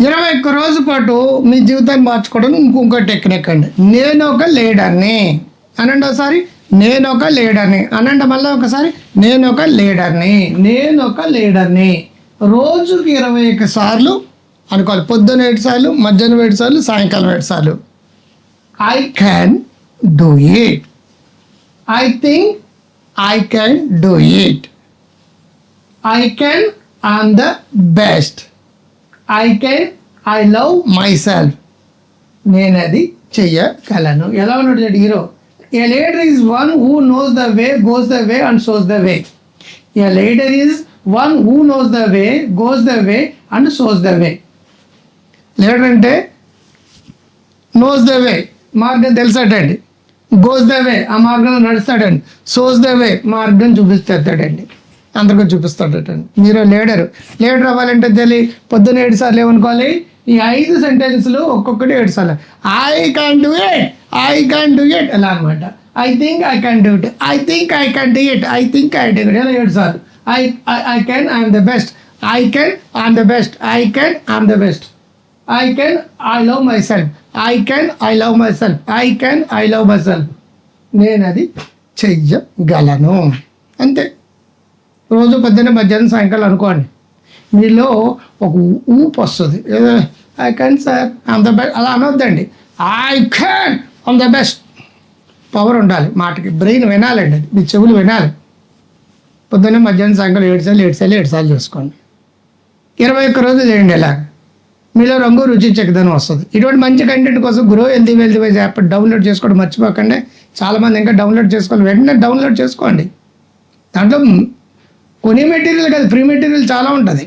ఇరవై ఒక్క రోజు పాటు మీ జీవితాన్ని మార్చుకోవడానికి ఇంకొక టెక్నిక్ అండి. నేను ఒక లీడర్ని. అనండి ఒకసారి నేను ఒక లీడర్ని. అనండి మళ్ళీ ఒకసారి నేను ఒక లీడర్ని. నేను ఒక లీడర్ని. రోజుకి ఇరవై ఒక్క సార్లు అనుకోవాలి. పొద్దున్న ఏడు సార్లు మధ్యాహ్నం ఏడు సార్లు సాయంకాలం ఏడు సార్లు. I can do it I think I can do it I can I'm the best I can I love myself నేను అది చెయ్యగలను. ఎలా ఉన్నాడు hero? A leader is one who knows the way goes the way and shows the way a leader is one who knows the way goes the way and shows the way leader అంటే knows the way మార్గం తెలుసాడండి goes the వే ఆ మార్గంలో నడుస్తాడండి. సోస్ the way మార్గం చూపిస్తాడండి. అందరికీ చూపిస్తాడటండి మీరు leader. Leader అవ్వాలంటే తెలియ పొద్దున్న ఏడు సార్లు ఏమనుకోవాలి? ఈ ఐదు సెంటెన్స్లు ఒక్కొక్కటి ఏడు సార్లు. I can do it I can do it ఎలా అనమాట I think I can do it I think I can do it I think I do it ఏడు సార్లు. I I can I'm the best I can I'm the best I can I'm the best I can I love myself I can I love myself I can I love myself నేను అది చెయ్యగలను. అంతే. రోజు పొద్దున్న మధ్యాహ్నం సాయంకాలం అనుకోండి. మీలో ఒక ఊపు వస్తుంది. I can sir I'm the best అలా అనొద్దండి. I can on the best power ఉండాలి. మాటకి బ్రెయిన్ వినాలండి. అది మీ చెవులు వినాలి. పొద్దున్నే మధ్యాహ్నం సాయంకాలం ఏడు సార్లు ఏడు సార్లు ఏడు సార్లు చేసుకోండి. ఇరవై ఒక్క రోజు చేయండి ఇలా. మీలో రంగు రుచి చెక్కదనం వస్తుంది. ఇటువంటి మంచి కంటెంట్ కోసం grow healthy wealthy wise app download చేసుకోవడం మర్చిపోకండి. చాలామంది ఇంకా డౌన్లోడ్ చేసుకోవాలి. వెంటనే డౌన్లోడ్ చేసుకోండి. దాంట్లో కొనే మెటీరియల్ కాదు ఫ్రీ మెటీరియల్ చాలా ఉంటుంది.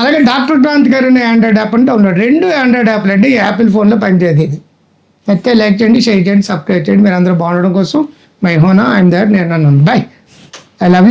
అలాగే డాక్టర్ క్రాంతి గారు ఆండ్రాయిడ్ యాప్ అంటే ఉన్నాడు రెండు ఆండ్రాయిడ్ యాప్లు అండి యాపిల్ ఫోన్లో పనిచేయదు ఇది. అయితే లైక్ చేయండి షేర్ చేయండి సబ్స్క్రైబ్ చేయండి. మీరు అందరూ బాగుండడం కోసం మై హోనా ఐఎమ్ దర్ నేను అన్నాను బాయ్ ఐ లవ్ యూ